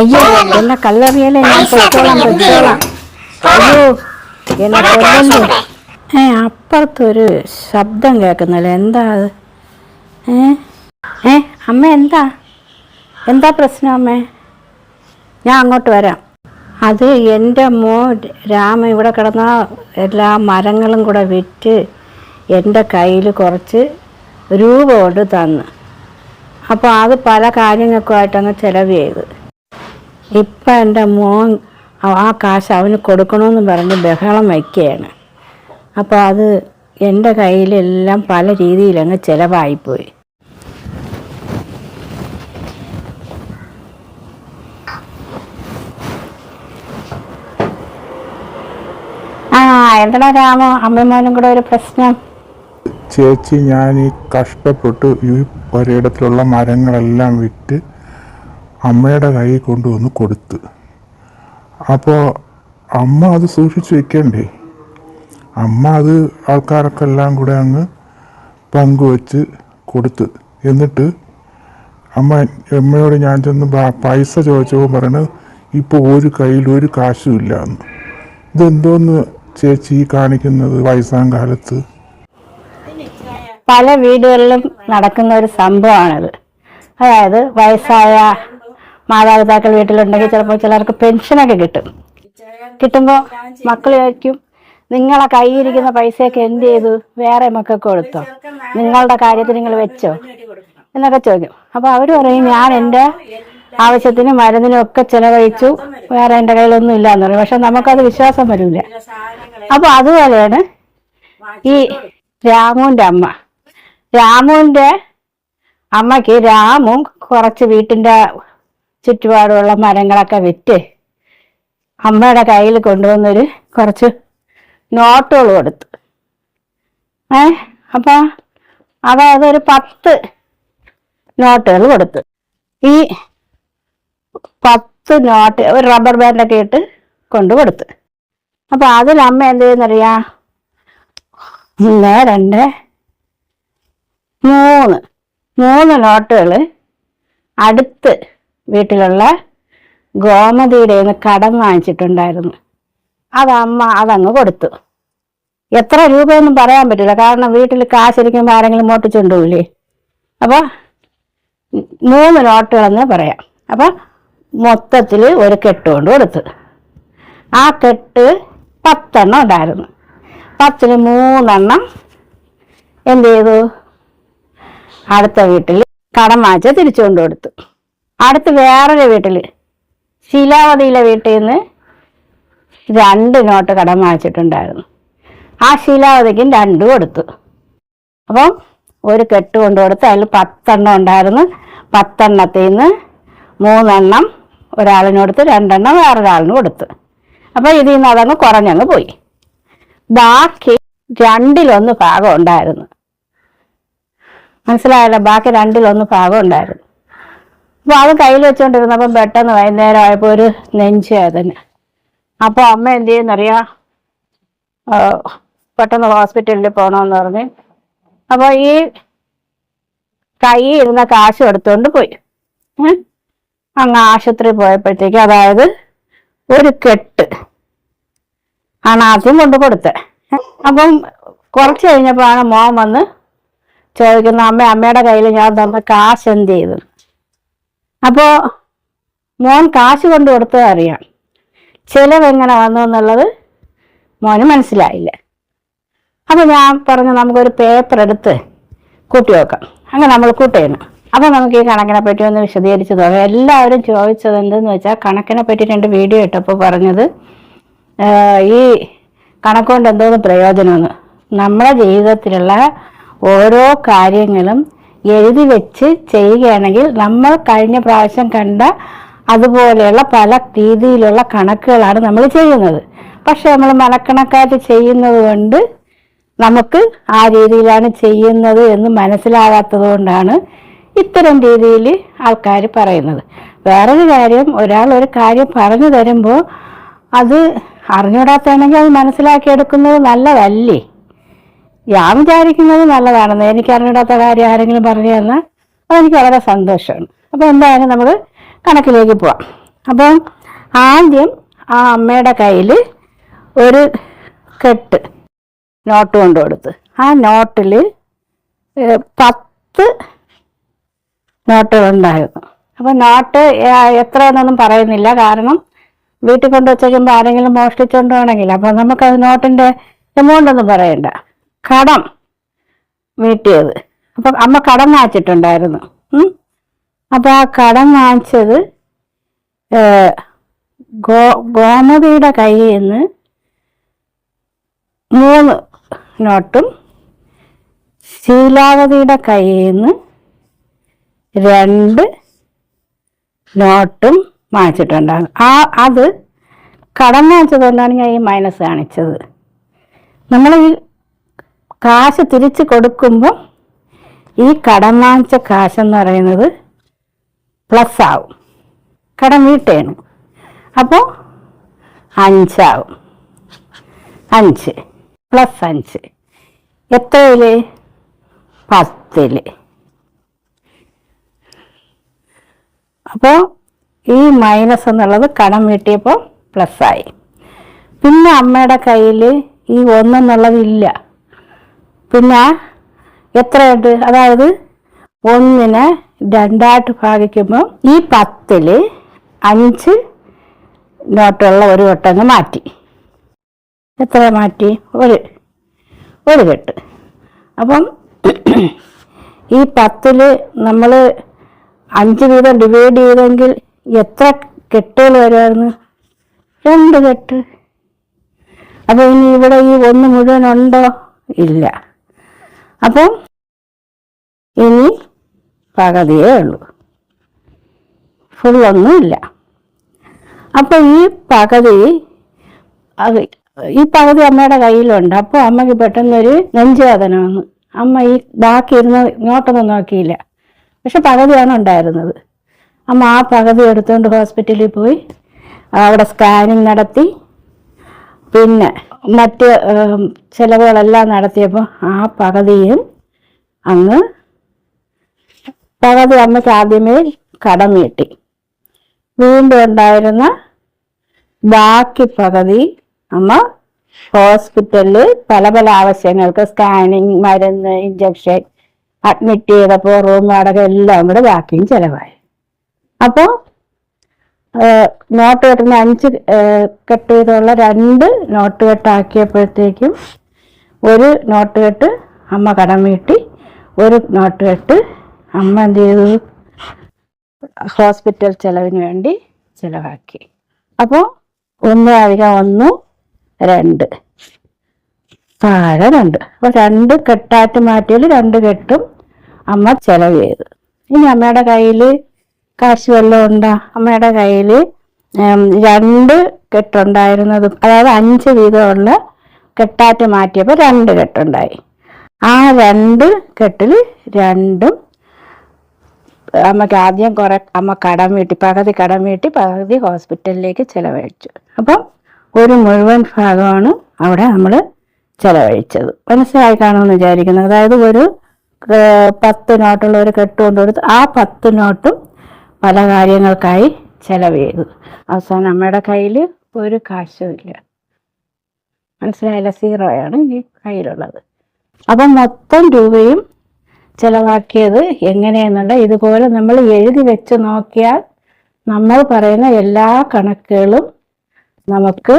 അയ്യോ എന്നെ കല്ലെറിയല്ലേ ഞാൻ പൊയ്ക്കോളാം പൊയ്ക്കോളാം അയ്യോ എന്നെ കൊല്ലല്ലേ ഏ അപ്പുറത്തൊരു ശബ്ദം കേൾക്കുന്നില്ല. എന്താ അത്? ഏ? ഏ അമ്മ എന്താ? എന്താ പ്രശ്നം അമ്മേ? ഞാൻ അങ്ങോട്ട് വരാം. അത് എന്റെ മോ രാമ ഇവിടെ കിടന്ന എല്ലാ മരങ്ങളും കൂടെ വിറ്റ് എന്റെ കയ്യിൽ കുറച്ച് രൂപ കൊണ്ട് തന്നു. അപ്പോൾ അത് പല കാര്യങ്ങൾക്കുമായിട്ടങ്ങ് ചിലവ് ചെയ്ത്. ഇപ്പം എന്റെ മോൻ ആ- കാശ് അവന് കൊടുക്കണമെന്ന് പറഞ്ഞ് ബഹളം വയ്ക്കുകയാണ്. അപ്പോൾ അത് എന്റെ കയ്യിലെല്ലാം പല രീതിയിലങ്ങ് ചിലവായിപ്പോയി. ആ എന്താ രാമോ? അമ്മമ്മോനും കൂടെ ഒരു പ്രശ്നം. ചേച്ചി ഞാൻ ഈ കഷ്ടപ്പെട്ട് ഈ ഒരിടത്തിലുള്ള മരങ്ങളെല്ലാം വിറ്റ് അമ്മയുടെ കയ്യിൽ കൊണ്ടുവന്ന് കൊടുത്ത്. അപ്പോൾ അമ്മ അത് സൂക്ഷിച്ചു വെക്കണ്ടേ? അമ്മ അത് ആൾക്കാരൊക്കെ എല്ലാം കൂടെ അങ്ങ് പങ്കുവച്ച് കൊടുത്ത്. എന്നിട്ട് അമ്മ അമ്മയോട് ഞാൻ ചെന്ന് പൈസ ചോദിച്ചപ്പോൾ പറയണത് ഇപ്പോൾ ഒരു കയ്യിൽ ഒരു കാശും ഇല്ല എന്ന്. ഇതെന്തോന്ന് ചേച്ചി കാണിക്കുന്നത് വയസ്സാം കാലത്ത്? പല വീടുകളിലും നടക്കുന്ന ഒരു സംഭവമാണിത്. അതായത് വയസ്സായ മാതാപിതാക്കൾ വീട്ടിലുണ്ടെങ്കിൽ ചിലപ്പോൾ ചിലർക്ക് പെൻഷനൊക്കെ കിട്ടും. കിട്ടുമ്പോൾ മക്കൾ ചോദിക്കും നിങ്ങളെ കയ്യിരിക്കുന്ന പൈസയൊക്കെ എന്ത് ചെയ്തു? വേറെ മക്കൾക്ക് കൊടുത്തോ? നിങ്ങളുടെ കാര്യത്തിന് നിങ്ങൾ വെച്ചോ? എന്നൊക്കെ ചോദിക്കും. അപ്പോൾ അവർ പറയും ഞാൻ എന്റെ ആവശ്യത്തിന് മരുന്നിനും ഒക്കെ ചിലവഴിച്ചു. വേറെ എന്റെ കയ്യിലൊന്നും ഇല്ല എന്ന് പറയും. പക്ഷെ നമുക്കത് വിശ്വാസം വരില്ല. അപ്പോൾ അതുപോലെയാണ് ഈ രാമുവിന്റെ അമ്മ. രാമുവിന്റെ അമ്മയ്ക്ക് രാമു കുറച്ച് വീട്ടിന്റെ ചുറ്റുപാടുള്ള മരങ്ങളൊക്കെ വിറ്റ് അമ്മയുടെ കയ്യിൽ കൊണ്ടുവന്നൊരു കുറച്ച് നോട്ടുകൾ കൊടുത്തു. ഏ അപ്പൊ അതായത് ഒരു പത്ത് നോട്ടുകൾ കൊടുത്തു. ഈ പത്ത് നോട്ട് ഒരു റബ്ബർ ബാൻഡൊക്കെ ഇട്ട് കൊണ്ടു കൊടുത്തു. അപ്പം അതിൽ അമ്മ എന്ത് ചെയ്യുന്നറിയാ? ഒന്ന് രണ്ട് മൂന്ന്. മൂന്ന് നോട്ടുകൾ അടുത്ത് വീട്ടിലുള്ള ഗോമതിയുടെ നിന്ന് കടം വാങ്ങിച്ചിട്ടുണ്ടായിരുന്നു. അത് അമ്മ അതങ്ങ് കൊടുത്തു. എത്ര രൂപയൊന്നും പറയാൻ പറ്റില്ല. കാരണം വീട്ടിൽ കാശിരിക്കുമ്പോൾ ആരെങ്കിലും മോട്ടിച്ചുകൊണ്ടുപോയില്ലേ അപ്പോൾ മൂന്ന് നോട്ടുകളെന്ന് പറയാം. അപ്പോൾ മൊത്തത്തിൽ ഒരു കെട്ട് കൊണ്ട് കൊടുത്തു. ആ കെട്ട് പത്തെണ്ണം ഉണ്ടായിരുന്നു. പത്തിൽ മൂന്നെണ്ണം എന്ത് ചെയ്തു? അടുത്ത വീട്ടിൽ കടം വാങ്ങിച്ച് തിരിച്ചു കൊണ്ടു കൊടുത്തു അടുത്ത് വേറൊരു വീട്ടിൽ ശീലാവതിയിലെ വീട്ടിൽ നിന്ന് രണ്ട് നോട്ട് കടം വാങ്ങിച്ചിട്ടുണ്ടായിരുന്നു. ആ ശീലാവതിക്കും രണ്ട് കൊടുത്തു. അപ്പം ഒരു കെട്ട് കൊണ്ട് കൊടുത്ത് അതിൽ പത്തെണ്ണം ഉണ്ടായിരുന്നു. പത്തെണ്ണത്തിൽ നിന്ന് മൂന്നെണ്ണം ഒരാളിന് കൊടുത്ത് രണ്ടെണ്ണം വേറൊരാളിന് കൊടുത്ത്. അപ്പോൾ ഇതിൽ നിന്ന് അതങ്ങ് കുറഞ്ഞങ്ങ് പോയി. ബാക്കി രണ്ടിലൊന്ന് ഭാഗം ഉണ്ടായിരുന്നു. മനസ്സിലായല്ലോ? ബാക്കി രണ്ടിലൊന്ന് ഭാഗം ഉണ്ടായിരുന്നു. അപ്പോൾ അത് കയ്യിൽ വെച്ചോണ്ടിരുന്നപ്പോ പെട്ടെന്ന് വൈകുന്നേരം ആയപ്പോൾ ഒരു നെഞ്ച് വേദന. അപ്പോൾ അമ്മ എന്ത് ചെയ്യുന്നറിയാം? പെട്ടെന്ന് ഹോസ്പിറ്റലിൽ പോകണമെന്ന് പറഞ്ഞ്. അപ്പോൾ ഈ കൈ ഇരുന്ന കാശ് എടുത്തുകൊണ്ട് പോയി. അങ്ങ് ആശുപത്രി പോയപ്പോഴത്തേക്ക് അതായത് ഒരു കെട്ട് ആണ് ആദ്യം കൊണ്ട് കൊടുത്തത്. അപ്പം കുറച്ച് കഴിഞ്ഞപ്പോഴാണ് മോൻ വന്ന് ചോദിക്കുന്ന അമ്മ അമ്മയുടെ കയ്യിൽ ഞാൻ തന്ന കാശ് എന്ത് ചെയ്തു? അപ്പോൾ മോൻ കാശ് കൊണ്ട് കൊടുത്തത് അറിയാം. ചിലവെങ്ങനെ വന്നു എന്നുള്ളത് മോന് മനസ്സിലായില്ല. അപ്പോൾ ഞാൻ പറഞ്ഞു നമുക്കൊരു പേപ്പർ എടുത്ത് കൂട്ടി വെക്കാം. അങ്ങനെ നമ്മൾ കൂട്ടുകയാണ് അപ്പോൾ നമുക്ക് ഈ കണക്കിനെ പറ്റി ഒന്ന് വിശദീകരിച്ച് തോന്നും എല്ലാവരും ചോദിച്ചത് എന്തെന്ന് വെച്ചാൽ കണക്കിനെ പറ്റി രണ്ട് വീഡിയോ ഇട്ടപ്പോൾ പറഞ്ഞത് ഈ കണക്കുകൊണ്ട് എന്തോന്ന് പ്രയോജനമെന്ന്. നമ്മുടെ ജീവിതത്തിലുള്ള ഓരോ കാര്യങ്ങളും എഴുതി വെച്ച് ചെയ്യുകയാണെങ്കിൽ നമ്മൾ കഴിഞ്ഞ പ്രാവശ്യം കണ്ട അതുപോലെയുള്ള പല രീതിയിലുള്ള കണക്കുകളാണ് നമ്മൾ ചെയ്യുന്നത്. പക്ഷെ നമ്മൾ മനക്കണക്കായിട്ട് ചെയ്യുന്നത് കൊണ്ട് നമുക്ക് ആ രീതിയിലാണ് ചെയ്യുന്നത് എന്ന് മനസ്സിലാകാത്തത് കൊണ്ടാണ് ഇത്തരം രീതിയിൽ ആൾക്കാർ പറയുന്നത്. വേറൊരു കാര്യം ഒരാൾ ഒരു കാര്യം പറഞ്ഞു തരുമ്പോൾ അത് അറിഞ്ഞൂടാത്താണെങ്കിൽ അത് മനസ്സിലാക്കിയെടുക്കുന്നത് നല്ലതല്ലേ? ഞാൻ വിചാരിക്കുന്നത് നല്ലതാണെന്ന്. എനിക്ക് അറിഞ്ഞൂടാത്ത കാര്യം ആരെങ്കിലും പറഞ്ഞു തന്നാൽ അതെനിക്ക് വളരെ സന്തോഷമാണ്. അപ്പോൾ എന്തായാലും നമ്മൾ കണക്കിലേക്ക് പോവാം. അപ്പം ആദ്യം ആ അമ്മയുടെ കയ്യിൽ ഒരു കെട്ട് നോട്ട് കൊണ്ട് കൊടുത്ത്. ആ നോട്ടിൽ പത്ത് നോട്ടുകളുണ്ടായിരുന്നു. അപ്പം നോട്ട് എത്ര എത്രയെന്നൊന്നും പറയുന്നില്ല. കാരണം വീട്ടിൽ കൊണ്ട് വെച്ചേക്കുമ്പോൾ ആരെങ്കിലും മോഷ്ടിച്ചുകൊണ്ട് വേണമെങ്കിൽ. അപ്പം നമുക്കത് നോട്ടിന്റെ എമൗണ്ട് ഒന്നും പറയണ്ട. കടം വീട്ടിയത്. അപ്പൊ അമ്മ കടം വാങ്ങിച്ചിട്ടുണ്ടായിരുന്നു. അപ്പൊ ആ കടം വാങ്ങിച്ചത് ഗോ ഗോമതിയുടെ കയ്യിൽ നിന്ന് മൂന്ന് നോട്ടും ശീലാവതിയുടെ കയ്യിൽ നിന്ന് രണ്ട് നോട്ടും വാങ്ങിച്ചിട്ടുണ്ടാകും ആ അത് കടം വാങ്ങിച്ചതുകൊണ്ടാണ് ഞാൻ ഈ മൈനസ് കാണിച്ചത്. നമ്മൾ ഈ കാശ് തിരിച്ച് കൊടുക്കുമ്പോൾ ഈ കടം വാങ്ങിച്ച കാശെന്ന് പറയുന്നത് പ്ലസ് ആവും. കടം വീട്ടേണ് അപ്പോൾ അഞ്ചാവും. അഞ്ച്. പ്ലസ് അഞ്ച്. എത്രയിൽ? പത്തിൽ. അപ്പോൾ ഈ മൈനസ് എന്നുള്ളത് കടം വീട്ടിയപ്പോൾ പ്ലസ് ആയി. പിന്നെ അമ്മയുടെ കയ്യിൽ ഈ ഒന്നെന്നുള്ളത് ഇല്ല. പിന്നെ എത്രയുണ്ട്? അതായത് ഒന്നിനെ രണ്ടായിട്ട് ഭാഗിക്കുമ്പോൾ ഈ പത്തിൽ അഞ്ച് നോട്ടുള്ള ഒരു വട്ടങ്ങ് മാറ്റി. എത്ര മാറ്റി? ഒരു. ഒരു കെട്ട്. അപ്പം ഈ പത്തിൽ നമ്മൾ അഞ്ച് വീതം ഡിവൈഡ് ചെയ്തെങ്കിൽ എത്ര കെട്ടുകൾ വരുമായിരുന്നു രണ്ട് കെട്ട്. അപ്പോൾ ഇനി ഇവിടെ ഈ ഒന്ന് മുഴുവൻ ഉണ്ടോ? ഇല്ല. അപ്പം ഇനി പകുതിയേ ഉള്ളൂ. ഫുൾ ഒന്നുമില്ല അപ്പോൾ ഈ പകുതി ഈ പകുതി അമ്മയുടെ കയ്യിലുണ്ട്. അപ്പോൾ അമ്മയ്ക്ക് പെട്ടെന്നൊരു നെഞ്ചുവേദന വന്നു അമ്മ ഈ ബാക്കി ഇരുന്ന് ഇങ്ങോട്ടൊന്നും നോക്കിയില്ല. പക്ഷെ പകുതിയാണ് ഉണ്ടായിരുന്നത്. അമ്മ ആ പകുതി എടുത്തുകൊണ്ട് ഹോസ്പിറ്റലിൽ പോയി അവിടെ സ്കാനിങ് നടത്തി. പിന്നെ മറ്റ് ചിലവുകളെല്ലാം നടത്തിയപ്പോൾ ആ പകുതിയും അങ്ങ് പകുതി അമ്മയ്ക്ക് ആദ്യമേ കടം വീട്ടി വീണ്ടും ഉണ്ടായിരുന്ന ബാക്കി പകുതി അമ്മ ഹോസ്പിറ്റലിൽ പല പല ആവശ്യങ്ങൾക്ക് സ്കാനിങ് മരുന്ന് ഇഞ്ചക്ഷൻ അഡ്മിറ്റ് ചെയ്തപ്പോൾ റൂം വാടക എല്ലാം കൂടെ ബാക്കിയും ചിലവായി. അപ്പോൾ നോട്ട് കെട്ടിന് അഞ്ച് കട്ട് ചെയ്തുള്ള രണ്ട് നോട്ട് കെട്ടാക്കിയപ്പോഴത്തേക്കും ഒരു നോട്ട് കെട്ട് അമ്മ കടം വീട്ടി ഒരു നോട്ട് കെട്ട് അമ്മ എന്ത് ചെയ്തു? ഹോസ്പിറ്റൽ ചെലവിന് വേണ്ടി ചിലവാക്കി. അപ്പോൾ ഒന്ന് അധികം ഒന്ന് രണ്ട്. താഴെ രണ്ട്. അപ്പോൾ രണ്ട് കെട്ടാറ്റ് മാറ്റിയാൽ രണ്ട് കെട്ടും അമ്മ ചെലവ് ചെയ്തു. ഇനി അമ്മയുടെ കയ്യിൽ കാശ് വല്ലതും ഉണ്ടോ? അമ്മയുടെ കയ്യിൽ രണ്ട് കെട്ടുണ്ടായിരുന്നത് അതായത് അഞ്ച് വീതമുള്ള കെട്ടാറ്റ് മാറ്റിയപ്പോൾ രണ്ട് കെട്ടുണ്ടായി. ആ രണ്ട് കെട്ടിൽ രണ്ടും അമ്മയ്ക്ക് ആദ്യം കുറെ അമ്മ കടം വീട്ടി പകുതി കടം വീട്ടി പകുതി ഹോസ്പിറ്റലിലേക്ക് ചിലവഴിച്ചു. അപ്പം ഒരു മുഴുവൻ ഭാഗമാണ് അവിടെ നമ്മൾ ചിലവഴിച്ചത്. മനസ്സിലായി കാണുമെന്ന് വിചാരിക്കുന്നത് അതായത് ഒരു പത്ത് നോട്ടുള്ള ഒരു കെട്ട് കൊണ്ടുകൊടുത്ത് ആ പത്ത് നോട്ടും പല കാര്യങ്ങൾക്കായി ചെലവ് ചെയ്തു അവസാനം അമ്മയുടെ കയ്യിൽ ഒരു കാശും ഇല്ല. മനസ്സിലായില്ല? സീറോയാണ് ഈ കയ്യിലുള്ളത്. അപ്പം മൊത്തം രൂപയും ചിലവാക്കിയത് എങ്ങനെയെന്നുള്ള ഇതുപോലെ നമ്മൾ എഴുതി വെച്ച് നോക്കിയാൽ നമ്മൾ പറയുന്ന എല്ലാ കണക്കുകളും നമുക്ക്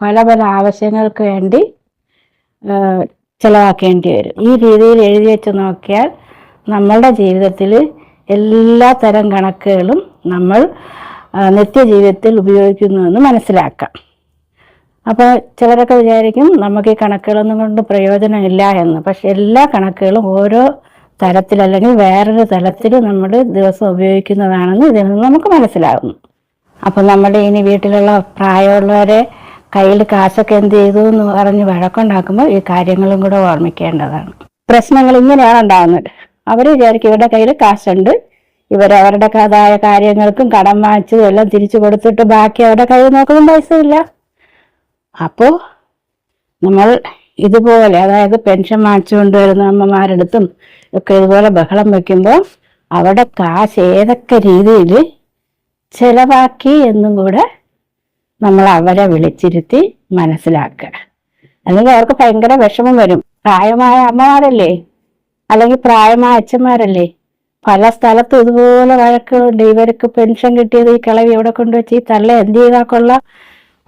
പല പല ആവശ്യങ്ങൾക്ക് വേണ്ടി ചിലവാക്കേണ്ടി വരും. ഈ രീതിയിൽ എഴുതി വെച്ച് നോക്കിയാൽ നമ്മളുടെ ജീവിതത്തിൽ എല്ലാ തരം കണക്കുകളും നമ്മൾ നിത്യജീവിതത്തിൽ ഉപയോഗിക്കുന്നുവെന്ന് മനസ്സിലാക്കാം. അപ്പോൾ ചിലരൊക്കെ വിചാരിക്കും നമുക്ക് ഈ കണക്കുകളൊന്നും കൊണ്ട് പ്രയോജനമില്ല എന്ന്. പക്ഷെ എല്ലാ കണക്കുകളും ഓരോ തലത്തിൽ അല്ലെങ്കിൽ വേറൊരു തലത്തിൽ നമ്മൾ ദിവസം ഉപയോഗിക്കുന്നതാണെന്ന് ഇതിൽ നിന്ന് നമുക്ക് മനസ്സിലാകുന്നു അപ്പം നമ്മുടെ ഇനി വീട്ടിലുള്ള പ്രായമുള്ളവരെ കയ്യിൽ കാശൊക്കെ എന്ത് ചെയ്തു എന്ന് പറഞ്ഞ് വഴക്കുണ്ടാക്കുമ്പോൾ ഈ കാര്യങ്ങളും കൂടെ ഓർമ്മിക്കേണ്ടതാണ്. പ്രശ്നങ്ങൾ ഇങ്ങനെയാണ് ഉണ്ടാകുന്നത്. അവർ വിചാരിക്കും ഇവരുടെ കയ്യിൽ കാശുണ്ട്. ഇവർ കഥായ കാര്യങ്ങൾക്കും കടം വാങ്ങിച്ചതും എല്ലാം തിരിച്ചു കൊടുത്തിട്ട് ബാക്കി അവരുടെ കയ്യിൽ നോക്കുന്ന പൈസ ഇല്ല അപ്പോൾ നമ്മൾ ഇതുപോലെ അതായത് പെൻഷൻ വാങ്ങിച്ചുകൊണ്ട് വരുന്ന അമ്മമാരടുത്തും ഒക്കെ ഇതുപോലെ ബഹളം വെക്കുമ്പോൾ അവിടെ കാശ് ഏതൊക്കെ രീതിയിൽ ചെലവാക്കി എന്നും കൂടെ നമ്മൾ അവരെ വിളിച്ചിരുത്തി മനസ്സിലാക്കുക. അല്ലെങ്കിൽ അവർക്ക് ഭയങ്കര വിഷമം വരും. പ്രായമായ അമ്മമാരല്ലേ? അല്ലെങ്കിൽ പ്രായമായ അച്ഛന്മാരല്ലേ? പല സ്ഥലത്തും ഇതുപോലെ വഴക്കുകളുണ്ട്. ഇവർക്ക് പെൻഷൻ കിട്ടിയത് ഈ കിളവി എവിടെ കൊണ്ടുവച്ച് ഈ തള്ള എന്ത് ചെയ്താൽ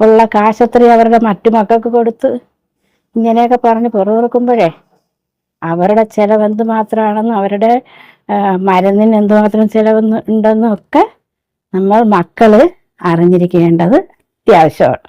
ഉള്ള കാശത്രി അവരുടെ മറ്റു മക്കൾക്ക് കൊടുത്ത് ഇങ്ങനെയൊക്കെ പറഞ്ഞ് പുറത്തിറക്കുമ്പോഴേ അവരുടെ ചെലവ് എന്തുമാത്രമാണെന്നും അവരുടെ മരുന്നിന് എന്തുമാത്രം ചെലവെന്ന് ഉണ്ടെന്നും ഒക്കെ നമ്മൾ മക്കൾ അറിഞ്ഞിരിക്കേണ്ടത് അത്യാവശ്യമാണ്.